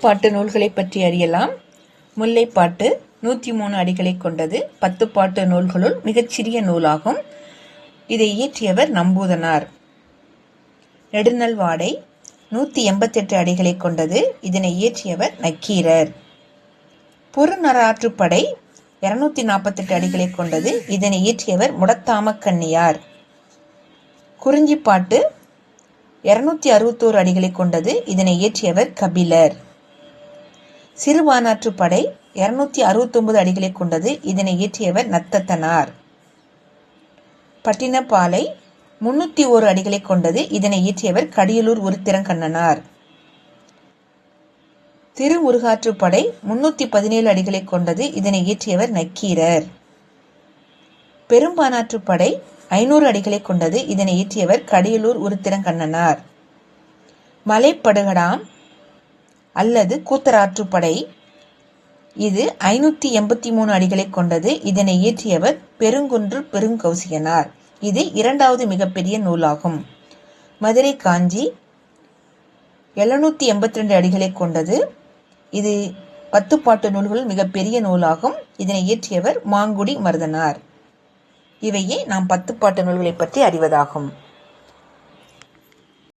பாட்டு நூல்களை பற்றி அறியலாம். முல்லைப்பாட்டு நூற்றி மூணு அடிகளை கொண்டது. பத்து பாட்டு நூல்களுள் மிகச்சிறிய நூலாகும். இதை இயற்றியவர் நம்பூதனார். நெடுநல்வாடை நூற்றி எண்பத்தெட்டு அடிகளை கொண்டது. இதனை இயற்றியவர் நக்கீரர். புறநராற்றுப்படை இருநூத்தி நாற்பத்தெட்டு அடிகளை கொண்டது. இதனை இயற்றியவர் முடத்தாமக்கண்ணியார் குறிஞ்சிப்பாட்டு இருநூத்தி அறுபத்தோரு அடிகளை கொண்டது. இதனை இயற்றியவர் கபிலர். சிறுபானாற்றுப்படை இருநூத்தி அறுபத்தொன்பது அடிகளை கொண்டது. இதனை இயற்றியவர் நத்தத்தனார். பட்டினப்பாலை முன்னூத்தி ஓரு அடிகளை கொண்டது. இதனை இயற்றியவர் கடியலூர் உருத்திரங்கண்ணனார். திருமுருகாற்றுப்படை முன்னூத்தி பதினேழு அடிகளை கொண்டது. இதனை இயற்றியவர் நக்கீரர். பெரும்பானாற்றுப்படை ஐநூறு அடிகளை கொண்டது. இதனை இயற்றியவர் கடியலூர் உருத்திரங்கண்ணனார். மலைப்படுகடாம் அல்லது கூத்தராற்றுப்படை இது ஐநூத்தி எண்பத்தி மூணு அடிகளை கொண்டது. இதனை இயற்றியவர் பெருங்குன்று பெருங்கௌசியனார் இது இரண்டாவது மிகப்பெரிய நூலாகும். மதுரை காஞ்சி எழுநூத்தி எண்பத்தி ரெண்டு அடிகளை கொண்டது. இது பத்து பாட்டு நூல்கள் மிகப்பெரிய நூலாகும். இதனை இயற்றியவர் மாங்குடி மருதனார். இவையே நாம் பத்து பாட்டு நூல்களை பற்றி அறிவதாகும்.